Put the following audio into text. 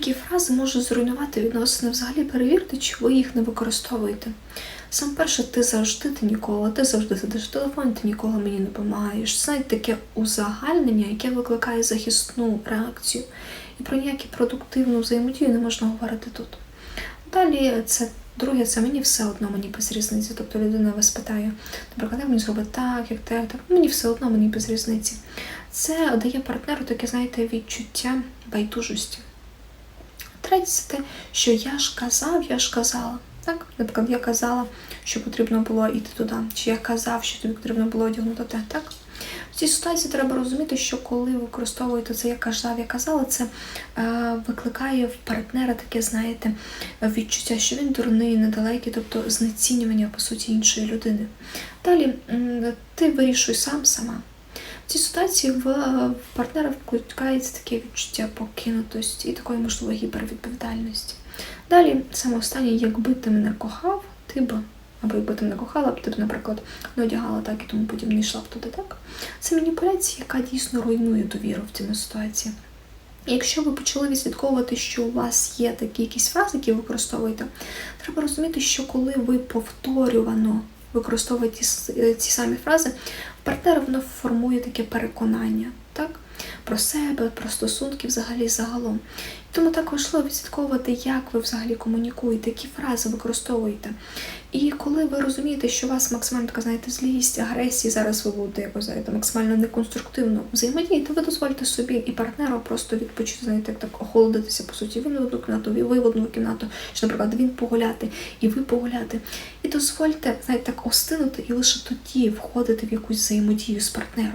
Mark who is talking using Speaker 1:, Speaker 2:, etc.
Speaker 1: Деякі фрази можуть зруйнувати відносини. Взагалі перевірте, чи ви їх не використовуєте. Сам перше, ти завжди, ти ніколи, ти завжди сидиш в телефоні, ти ніколи мені не допомагаєш. Це таке узагальнення, яке викликає захисну реакцію. І про ніяку продуктивну взаємодію не можна говорити тут. Далі це друге, це мені все одно, мені без різниці. Тобто людина вас питає, наприклад, як мені зробити так, як те, так. Мені все одно, мені без різниці. Це дає партнеру таке, знаєте, відчуття байдужості. Те, що я ж казав, я ж казала. Так, наприклад, я казала, що потрібно було йти туди, чи я казав, що тобі потрібно було одягнути те, так? В цій ситуації треба розуміти, що коли ви використовуєте це, я казав, я казала, це е, викликає в партнера таке, знаєте, відчуття, що він дурний, недалекий, тобто знецінювання, по суті, іншої людини. Далі ти вирішуй сам сама. Цій ситуації в, в партнера викликається таке відчуття покинутості і такої, можливо, гіпервідповідальності. Далі, саме останнє, якби ти мене кохав, ти б, або якби ти мене кохала, ти б, наприклад, не одягала так і тому подібне, не йшла б туди, так? Це маніпуляція, яка дійсно руйнує довіру в цій ситуації. Якщо ви почали відслідковувати, що у вас є такі якісь фрази, які ви використовуєте, треба розуміти, що коли ви повторювано використовуєте с- е, ці самі фрази, в партнера воно формує таке переконання, так? Про себе, про стосунки взагалі загалом. Тому так важливо відслідковувати, як ви взагалі комунікуєте, які фрази використовуєте. І коли ви розумієте, що у вас максимально така, знаєте, злість, агресія, зараз ви будете якось знаєте, максимально неконструктивно взаємодіяти, ви дозвольте собі і партнеру просто відпочити, знаєте, так охолодитися, по суті, він в одну кімнату, ви в одну кімнату, чи, наприклад, він погуляти, і ви погуляти. І дозвольте, знаєте, так остинути і лише тоді входити в якусь взаємодію з партнером.